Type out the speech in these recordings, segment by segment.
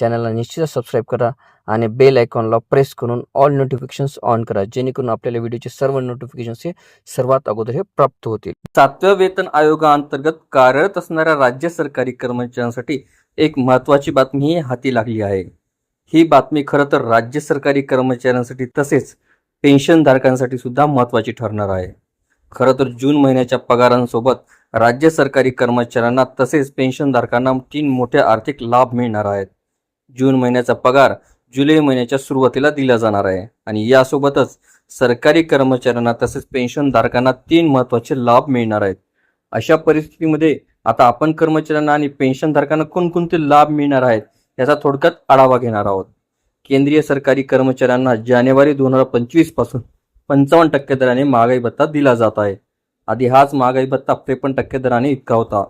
चॅनलला निश्चितच सबस्क्राईब करा आणि बेल आयकॉनला प्रेस करून ऑल नोटिफिकेशन्स ऑन करा जेणेकरून आपल्याला व्हिडिओचे सर्व नोटिफिकेशन्स हे सर्वात अगोदर हे प्राप्त होतील. सातव्या वेतन आयोगाअंतर्गत कार्यरत असणाऱ्या राज्य सरकारी कर्मचाऱ्यांसाठी एक महत्त्वाची बातमी ही हाती लागली आहे. ही बातमी खरं तर राज्य सरकारी कर्मचाऱ्यांसाठी तसेच पेन्शनधारकांसाठी सुद्धा महत्त्वाची ठरणार आहे. खरं तर जून महिन्याच्या पगारांसोबत राज्य सरकारी कर्मचाऱ्यांना तसेच पेन्शनधारकांना तीन मोठे आर्थिक लाभ मिळणार आहेत. जून महिन्याचा पगार जुलै महिन्याच्या सुरुवातीला दिला जाणार आहे. आणि यासोबतच सरकारी कर्मचाऱ्यांना तसेच पेन्शनधारकांना तीन महत्त्वाचे लाभ मिळणार आहेत. अशा परिस्थितीमध्ये आता आपण कर्मचाऱ्यांना आणि पेन्शनधारकांना कोणकोणते लाभ मिळणार आहेत याचा थोडक्यात आढावा घेणार आहोत. केंद्रीय सरकारी कर्मचाऱ्यांना जानेवारी दोन हजार पंचवीसपासून पंचावन्न टक्के दराने महागाई भत्ता दिला जात आहे. आधी हाच महागाई भत्ता त्रेपन्न टक्के दराने इतका होता.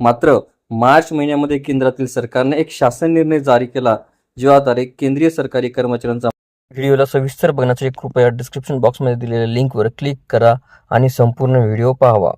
मात्र मार्च महिन्यामध्ये केंद्रातील सरकारने एक शासन निर्णय जारी केला ज्याद्वारे केंद्रीय सरकारी कर्मचाऱ्यांचा व्हिडिओला सविस्तर बघण्यासाठी कृपया डिस्क्रिप्शन बॉक्समध्ये दिलेल्या लिंकवर क्लिक करा आणि संपूर्ण व्हिडिओ पाहावा.